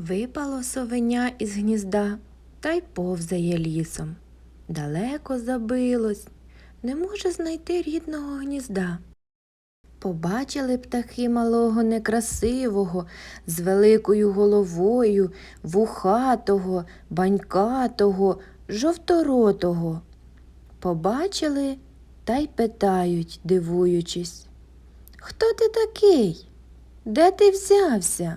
Випало совеня із гнізда та й повзає лісом. Далеко забилось, не може знайти рідного гнізда. Побачили птахи малого некрасивого, з великою головою, вухатого, банькатого, жовторотого. Побачили та й питають, дивуючись. Хто ти такий? Де ти взявся?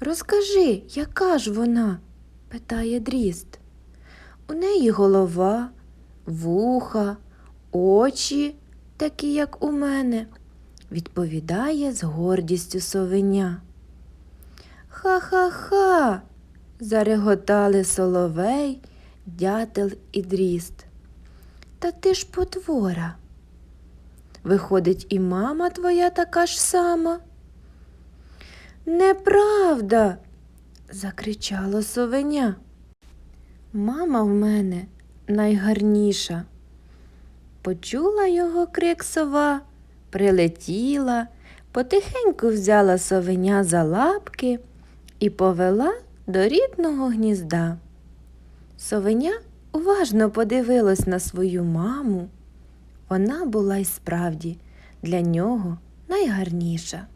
Розкажи, яка ж вона? питає дріст. У неї голова, вуха, очі, такі, як у мене, відповідає з гордістю совеня. Ха-ха-ха. зареготали соловей, дятел і дріст. Та ти ж потвора. Виходить, і мама твоя така ж сама. Неправда. закричало совеня. Мама в мене найгарніша. Почула його крик сова, прилетіла, потихеньку взяла совеня за лапки і повела до рідного гнізда. Совеня уважно подивилась на свою маму. Вона була й справді для нього найгарніша.